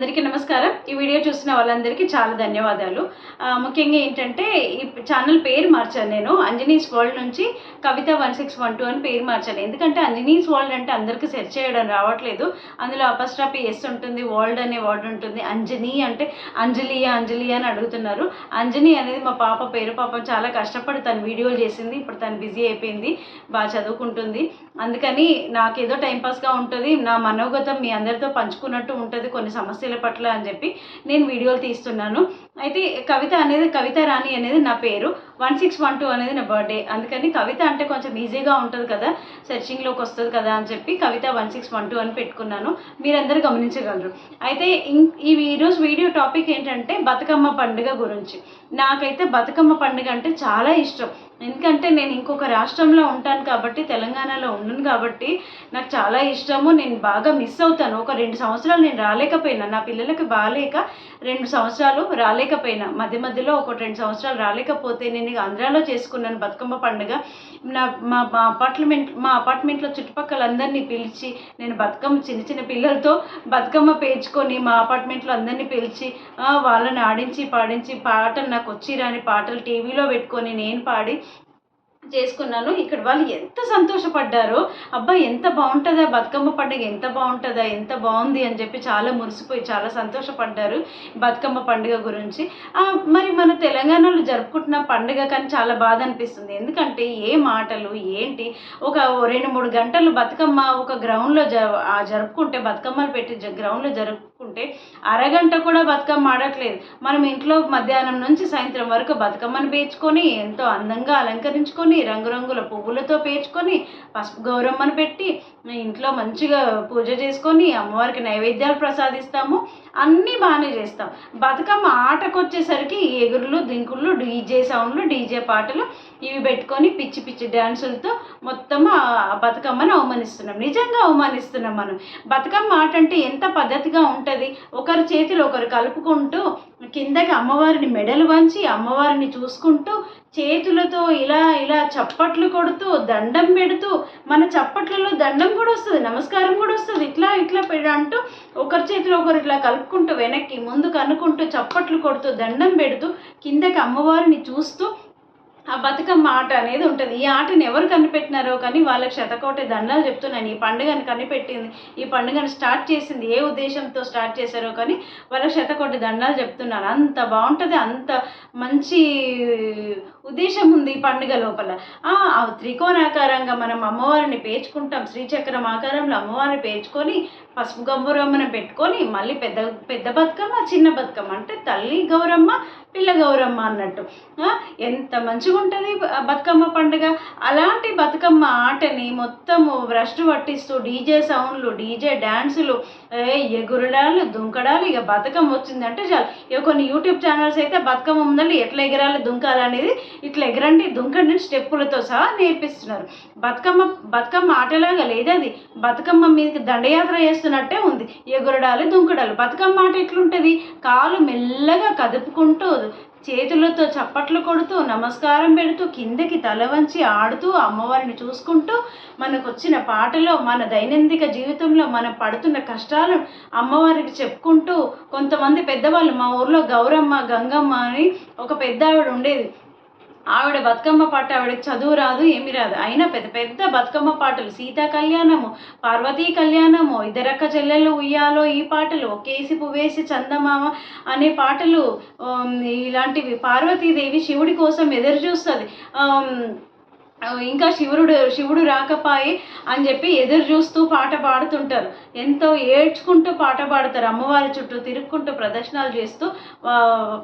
అందరికీ నమస్కారం. ఈ వీడియో చూసిన వాళ్ళందరికీ చాలా ధన్యవాదాలు. ముఖ్యంగా ఏంటంటే ఈ ఛానల్ పేరు మార్చాను నేను. అంజనీస్ వరల్డ్ నుంచి Kavitha one six one two అని పేరు మార్చాను. ఎందుకంటే అంజనీస్ వరల్డ్ అంటే అందరికీ సెర్చ్ చేయడం రావట్లేదు. అందులో అపస్ట్రాపి ఎస్ ఉంటుంది వరల్డ్ అనే వర్డ్ ఉంటుంది. అంజనీ అంటే అంజలియా అంజలియా అని అడుగుతున్నారు. అంజని అనేది మా పాప పేరు. పాప చాలా కష్టపడి తను వీడియోలు చేసింది. ఇప్పుడు తను బిజీ అయిపోయింది. బాగా చదువుకుంటుంది. అందుకని నాకేదో టైంపాస్గా ఉంటుంది. నా మనోగతం మీ అందరితో పంచుకున్నట్టు ఉంటుంది. కొన్ని సమస్యల పట్ల అని చెప్పి నేను వీడియోలు తీస్తున్నాను. అయితే కవిత అనేది కవిత రాణి అనేది నా పేరు. వన్ సిక్స్ వన్ టూ అనేది నా బర్త్డే. అందుకని కవిత అంటే కొంచెం ఈజీగా ఉంటుంది కదా సెర్చింగ్లోకి వస్తుంది కదా అని చెప్పి Kavitha one six one two అని పెట్టుకున్నాను. మీరందరూ గమనించగలరు. అయితే ఈ ఈరోజు వీడియో టాపిక్ ఏంటంటే బతుకమ్మ పండుగ గురించి. నాకైతే బతుకమ్మ పండుగ అంటే చాలా ఇష్టం. ఎందుకంటే నేను ఇంకొక రాష్ట్రంలో ఉంటాను కాబట్టి తెలంగాణలో ఉండను కాబట్టి నాకు చాలా ఇష్టము. నేను బాగా మిస్ అవుతాను. ఒక రెండు సంవత్సరాలు నేను రాలేకపోయినా. నా పిల్లలకి బాగాలేక రెండు సంవత్సరాలు రాలేకపోయినా. మధ్య మధ్యలో ఒక రెండు సంవత్సరాలు రాలేకపోతే నేను ఆంధ్రాలో చేసుకున్నాను బతుకమ్మ పండుగ. నా మా మా అపార్ట్మెంట్ మా అపార్ట్మెంట్లో చుట్టుపక్కలందరినీ పిలిచి నేను బతుకమ్మ చిన్న చిన్న పిల్లలతో బతుకమ్మ పేర్చుకొని మా అపార్ట్మెంట్లో అందరినీ పిలిచి వాళ్ళని ఆడించి పాడించి పాటలు నాకు వచ్చి రాని పాటలు టీవీలో పెట్టుకొని నేను పాడి చేసుకున్నాను. ఇక్కడ వాళ్ళు ఎంత సంతోషపడ్డారో అబ్బా ఎంత బాగుంటుందా బతుకమ్మ పండుగ ఎంత బాగుంటుందా ఎంత బాగుంది అని చెప్పి చాలా మురిసిపోయి చాలా సంతోషపడ్డారు బతుకమ్మ పండుగ గురించి. మరి మన తెలంగాణలో జరుపుకుంటున్న పండుగ కానీ చాలా బాధ అనిపిస్తుంది. ఎందుకంటే ఏ మాటలు ఏంటి? ఒక రెండు మూడు గంటలు బతుకమ్మ ఒక గ్రౌండ్లో జ జరుపుకుంటే బతుకమ్మలు పెట్టి గ్రౌండ్లో జరుపు జరుపుకుంటే అరగంట కూడా బతుకమ్మ ఆడట్లేదు. మనం ఇంట్లో మధ్యాహ్నం నుంచి సాయంత్రం వరకు బతుకమ్మను పేర్చుకొని ఎంతో అందంగా అలంకరించుకొని రంగురంగుల పువ్వులతో పేర్చుకొని పసుపు గౌరమ్మను పెట్టి ఇంట్లో మంచిగా పూజ చేసుకొని అమ్మవారికి నైవేద్యాలు ప్రసాదిస్తాము. అన్నీ బాగానే చేస్తాం. బతుకమ్మ ఆటకు వచ్చేసరికి ఎగురులు దింకులు డీజే సౌండ్లు డీజే పాటలు ఇవి పెట్టుకొని పిచ్చి పిచ్చి డ్యాన్సులతో మొత్తం బతుకమ్మను అవమానిస్తున్నాం. నిజంగా అవమానిస్తున్నాం మనం. బతుకమ్మ ఆట అంటే ఎంత పద్ధతిగా ఉంటుంది? ఒకరు చేతిలో ఒకరు కలుపుకుంటూ కిందకి అమ్మవారిని మెడలు వంచి అమ్మవారిని చూసుకుంటూ చేతులతో ఇలా ఇలా చప్పట్లు కొడుతూ దండం పెడుతూ మన చప్పట్లలో దండం కూడా వస్తుంది నమస్కారం కూడా వస్తుంది. ఇట్లా ఇట్లా పెడంటూ ఒకరి చేతిలో ఒకరు ఇట్లా కలుపుకుంటూ వెనక్కి ముందుకు అనుకుంటూ చప్పట్లు కొడుతూ దండం పెడుతూ కిందకి అమ్మవారిని చూస్తూ ఆ బతుకమ్మ ఆట అనేది ఉంటుంది. ఈ ఆటను ఎవరు కనిపెట్టినారో కానీ వాళ్ళకి శతకోటి దండాలు చెప్తున్నాను ఈ పండుగను కనిపెట్టింది. ఈ పండుగను స్టార్ట్ చేసింది ఏ ఉద్దేశంతో స్టార్ట్ చేశారో కానీ వాళ్ళకి శతకోటి దండాలు చెప్తున్నారు. అంత బాగుంటుంది. అంత మంచి ఉద్దేశం ఉంది పండుగ లోపల. ఆ త్రికోణాకారంగా మనం అమ్మవారిని పేర్చుకుంటాం. శ్రీచక్రం ఆకారంలో అమ్మవారిని పేర్చుకొని పసుపు గౌరమ్మను పెట్టుకొని మళ్ళీ పెద్ద పెద్ద బతుకమ్మ చిన్న బతుకమ్మ అంటే తల్లి గౌరమ్మ పిల్ల గౌరమ్మ అన్నట్టు. ఎంత మంచిగా ఉంటుంది బతుకమ్మ పండుగ. అలాంటి బతుకమ్మ ఆటని మొత్తము భ్రష్టు పట్టిస్తూ డీజే సౌండ్లు డీజే డ్యాన్సులు ఏ, ఎగురడాలు దుంకడాలు ఇక బతుకమ్మ వచ్చిందంటే చాలు. ఇక కొన్ని యూట్యూబ్ ఛానల్స్ అయితే బతుకమ్మ ఉందండి ఎట్లా ఎగరాలి దుంకాలనేది ఇట్లా ఎగరండి దుంకండి స్టెప్పులతో సహా నేర్పిస్తున్నారు. బతుకమ్మ బతుకమ్మ ఆటలాగా లేదు అది? బతుకమ్మ మీదకి దండయాత్ర చేస్తున్నట్టే ఉంది. ఎగురడాలు దుంకడాలు బతుకమ్మ ఆట ఎట్లుంటుంది? కాలు మెల్లగా కదుపుకుంటూ చేతులతో చప్పట్లు కొడుతూ నమస్కారం పెడుతూ కిందకి తల వంచి ఆడుతూ అమ్మవారిని చూసుకుంటూ మనకు వచ్చిన పాటలో మన దైనందిక జీవితంలో మనం పడుతున్న కష్టాలు అమ్మవారికి చెప్పుకుంటూ కొంతమంది పెద్దవాళ్ళు మా ఊర్లో గౌరమ్మ గంగమ్మ అని ఒక పెద్ద ఆవిడ ఉండేది. ఆవిడ బతుకమ్మ పాట ఆవిడకి చదువు రాదు ఏమి రాదు. అయినా పెద్ద పెద్ద బతుకమ్మ పాటలు సీతా కళ్యాణము పార్వతీ కళ్యాణము ఇద్దరక్క చెల్లెళ్ళు ఉయ్యాలో ఈ పాటలు ఒకేసి పువ్వేసి చందమామ అనే పాటలు ఇలాంటివి. పార్వతీదేవి శివుడి కోసం ఎదురు చూస్తుంది. ఇంకా శివుడు శివుడు రాకపాయి అని చెప్పి ఎదురు చూస్తూ పాట పాడుతుంటారు. ఎంతో ఏడ్చుకుంటూ పాట పాడతారు. అమ్మవారి చుట్టూ తిరుక్కుంటూ ప్రదర్శనలు చేస్తూ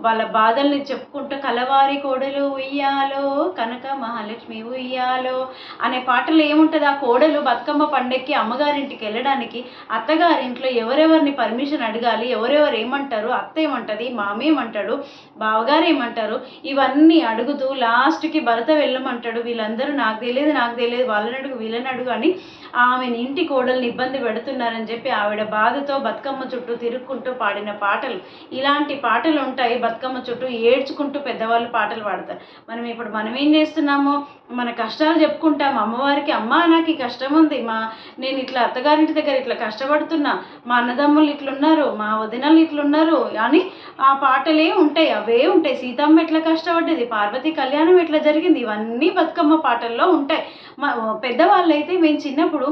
వాళ్ళ బాధల్ని చెప్పుకుంటూ కలవారి కోడలు ఉయ్యాలో కనక మహాలక్ష్మి ఉయ్యాలో అనే పాటలు ఏముంటుంది? ఆ కోడలు బతుకమ్మ పండక్కి అమ్మగారింటికి వెళ్ళడానికి అత్తగారింట్లో ఎవరెవరిని పర్మిషన్ అడగాలి? ఎవరెవరు ఏమంటారు? అత్త ఏమంటది? మామేమంటాడు బావగారు ఏమంటారు? ఇవన్నీ అడుగుతూ లాస్ట్కి భరత వెళ్ళమంటాడు. వీళ్ళందరూ నాకు తెలియదు నాకు తెలియదు వాళ్ళని అడుగు వీళ్ళని అడుగు అని ఆమెను ఇంటి కోడల్ని ఇబ్బంది పెడుతున్నారని చెప్పి ఆవిడ బాధతో బతుకమ్మ చుట్టూ తిరుక్కుంటూ పాడిన పాటలు. ఇలాంటి పాటలు ఉంటాయి బతుకమ్మ చుట్టూ ఏడ్చుకుంటూ పెద్దవాళ్ళు పాటలు పాడతారు. మనం ఇప్పుడు మనం ఏం చేస్తున్నాము మన కష్టాలు చెప్పుకుంటాం అమ్మవారికి అమ్మ నాకు ఈ కష్టం ఉంది మా నేను ఇట్లా అత్తగారింటి దగ్గర ఇట్లా కష్టపడుతున్నా మా అన్నదమ్ములు ఇట్లున్నారు మా వదినలు ఇట్లున్నారు అని ఆ పాటలే ఉంటాయి అవే ఉంటాయి. సీతమ్మ ఎట్లా కష్టపడ్డది? పార్వతి కళ్యాణం ఎట్లా జరిగింది? ఇవన్నీ బతుకమ్మ పాటల్లో ఉంటాయి. మా పెద్దవాళ్ళు అయితే మేము చిన్నప్పుడు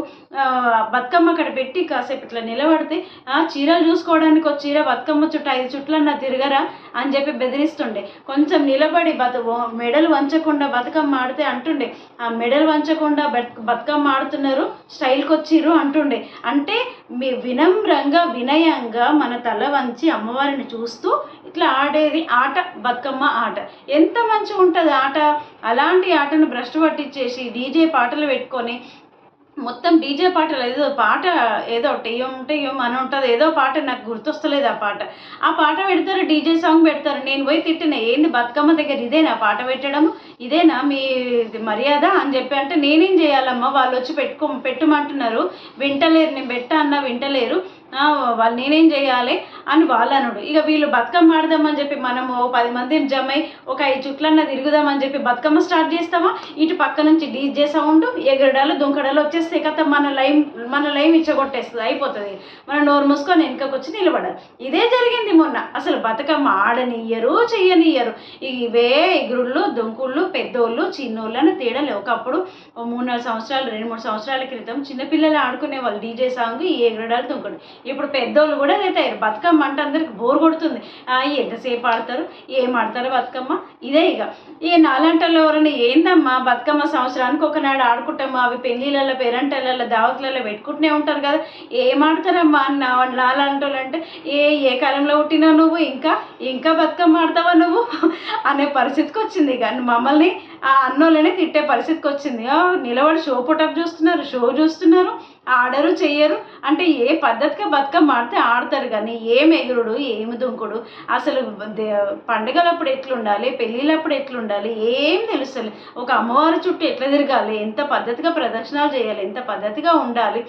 బతుకమ్మ అక్కడ పెట్టి కాసేపు ఇట్లా నిలబడితే ఆ చీరలు చూసుకోవడానికి ఒక చీర బతుకమ్మ చుట్టూ ఐదు చుట్లన్నా తిరగరా? అని చెప్పి బెదిరిస్తుండే. కొంచెం నిలబడి బతు మెడలు వంచకుండా బతుకమ్మ ఆడితే అంటుండే. ఆ మెడలు వంచకుండా బత్ బతుకమ్మ ఆడుతున్నారు స్టైల్కి వచ్చిర్రు అంటుండే. అంటే మీ వినమ్రంగా వినయంగా మన తల వంచి అమ్మవారిని చూస్తూ ఇట్లా ఆడేది ఆట బతుకమ్మ ఆట. ఎంత మంచిగా ఉంటుంది ఆట? అలాంటి ఆటను భ్రష్టు పట్టించేసి డీజే పాటలు పెట్టుకొని మొత్తం డీజే పాటలు ఏదో పాట ఏదో టెయ్యం టెయ్యం అని ఉంటుంది. ఏదో పాట నాకు గుర్తొస్తలేదు ఆ పాట. ఆ పాట పెడతారు డీజే సాంగ్ పెడతారు. నేను పోయి తిట్టిన ఏంది బతుకమ్మ దగ్గర ఇదేనా పాట పెట్టడం ఇదేనా మీ మర్యాద? అని చెప్పి అంటే నేనేం చేయాలమ్మా? వాళ్ళు వచ్చి పెట్టుకో పెట్టమంటున్నారు. వింటలేరు నేను పెట్టా అన్నా వింటలేరు. వాళ్ళు నేనేం చేయాలి? అని వాళ్ళు ఇక వీళ్ళు బతుకమ్మ ఆడదామని చెప్పి మనము పది మంది జమై ఒక ఐదు చుట్లన్నా తిరుగుదామని చెప్పి బతుకమ్మ స్టార్ట్ చేస్తామా? ఇటు పక్క నుంచి డీజే సౌండ్ ఎగరడాలు దుంకడాలు వచ్చేస్తే కథ మన లైవ్ మన లైవ్ ఇచ్చగొట్టేస్తుంది అయిపోతుంది. మన నోరు మూసుకొని వెనుకకు వచ్చి నిలబడాలి. ఇదే జరిగింది మొన్న. అసలు బతుకమ్మ ఆడనియ్యరు చెయ్యనియ్యరు ఇవే ఎగురుళ్ళు దుంకుళ్ళు పెద్దోళ్ళు చిన్నోళ్ళు అని తేడాలి. ఒకప్పుడు ఓ మూడు నాలుగు సంవత్సరాలు రెండు మూడు సంవత్సరాల క్రితం చిన్నపిల్లలు ఆడుకునే వాళ్ళు డీజే సాంగ్ ఈ ఎగరడాలు దుంకడు ఇప్పుడు పెద్దోళ్ళు కూడా అదే బతుకమ్మ అంటే అందరికి బోర్ కొడుతుంది. ఎంతసేపు ఆడతారు? ఏం ఆడతారు బతుకమ్మ? ఇదే ఇక. ఈ నాలంటల్లో ఎవరైనా ఏందమ్మా? బతుకమ్మ సంవత్సరానికి ఒకనాడు ఆడుకుంటాము? అవి పెళ్ళిళ్ళలో పేరంటలలో దావతులలో పెట్టుకుంటూనే ఉంటారు కదా. ఏం ఆడతారమ్మా నా నాలంటోళ్ళు అంటే ఏ ఏ కాలంలో పుట్టినా నువ్వు ఇంకా ఇంకా బతుకమ్మ ఆడతావా నువ్వు? అనే పరిస్థితికి వచ్చింది ఇక. మమ్మల్ని ఆ అన్నోళ్ళనే తిట్టే పరిస్థితికి వచ్చింది. నిలబడి షో పుటప్ చూస్తున్నారు షో చూస్తున్నారు. ఆడరు చెయ్యరు. అంటే ఏ పద్ధతిగా బతుకమ్మ ఆడితే ఆడతారు కానీ ఏం ఎగురుడు ఏమి దుంకుడు? అసలు దే- ఎట్లుండాలి పెళ్ళిళ్ళప్పుడు ఎట్లుండాలి ఏం తెలుస్తుంది ఒక అమ్మవారి చుట్టూ ఎట్లా తిరగాలి ఎంత పద్ధతిగా ప్రదర్శనలు చేయాలి ఎంత పద్ధతిగా ఉండాలి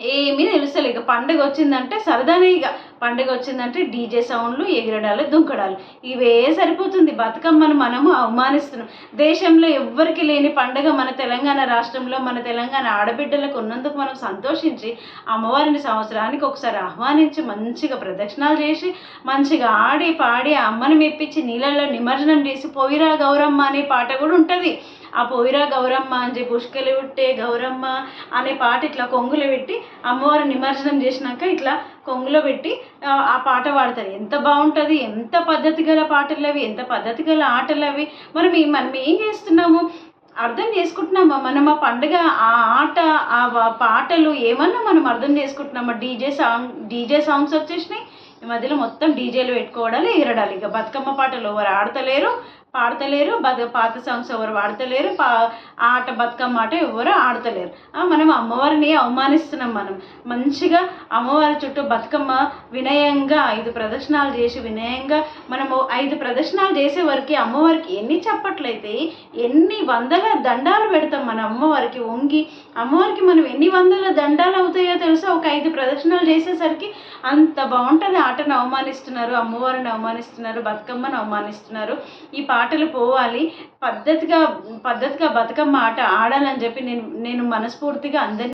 ఏమీ తెలుస్తలే. ఇక పండుగ వచ్చిందంటే సరదానే ఇక. పండుగ వచ్చిందంటే డీజే సౌండ్లు ఎగిరడాలు దుంకడాలు. ఇవే సరిపోతుంది. బతుకమ్మను మనము అవమానిస్తున్నాం. దేశంలో ఎవ్వరికి లేని పండుగ మన తెలంగాణ రాష్ట్రంలో మన తెలంగాణ ఆడబిడ్డలకు ఉన్నందుకు మనం సంతోషించి అమ్మవారిని సంవత్సరానికి ఒకసారి ఆహ్వానించి మంచిగా ప్రదక్షిణాలు చేసి మంచిగా ఆడి పాడి ఆ అమ్మని మెప్పించి నీళ్ళల్లో నిమజ్జనం చేసి పోయిరా గౌరమ్మ అనే పాట కూడా ఉంటుంది. ఆ పోయిరా గౌరమ్మ అని చెప్పి పుష్కలు విట్టే గౌరమ్మ అనే పాట ఇట్లా కొంగులో పెట్టి అమ్మవారు నిమజ్జనం చేసినాక ఇట్లా కొంగులో పెట్టి ఆ, పాట పాడతారు. ఎంత బాగుంటుంది ఎంత పద్ధతి గల పాటలు అవి ఎంత పద్ధతి గల ఆటలు అవి మనం ఈ- మనం ఏం చేస్తున్నాము? అర్థం చేసుకుంటున్నామా? మనం ఆ పండుగ ఆ ఆట ఆ పాటలు ఏమన్నా మనం అర్థం చేసుకుంటున్నామా? డీజే సాంగ్ డీజే సాంగ్స్ వచ్చేసినాయి. ఈ మధ్యలో మొత్తం డీజేలు పెట్టుకోవడాలి ఎగరడాలి ఇక బతుకమ్మ పాటలు ఎవరు ఆడతలేరు. పాడతలేరు బత పాత సాంగ్స్ ఎవరు పాడతలేరు పా ఆట బతుకమ్మ ఆట ఎవరు ఆడతలేరు. మనం అమ్మవారిని అవమానిస్తున్నాం మనం. మంచిగా అమ్మవారి చుట్టూ బతుకమ్మ వినయంగా ఐదు ప్రదర్శనాలు చేసి వినయంగా మనము ఐదు ప్రదర్శనాలు చేసే వరకు అమ్మవారికి ఎన్ని చప్పట్లయితే ఎన్ని వందల దండాలు పెడతాం మన అమ్మవారికి వంగి అమ్మవారికి మనం ఎన్ని వందల దండాలు అవుతాయో తెలుసా? ఒక ఐదు ప్రదర్శనలు చేసేసరికి అంత బాగుంటుంది. ఆటను అవమానిస్తున్నారు అమ్మవారిని అవమానిస్తున్నారు బతుకమ్మను అవమానిస్తున్నారు. ఈ పా పాటలు పోవాలి. పద్ధతిగా పద్ధతిగా బతుకమ్మ ఆట ఆడాలని చెప్పి నేను నేను మనస్ఫూర్తిగా అందరినీ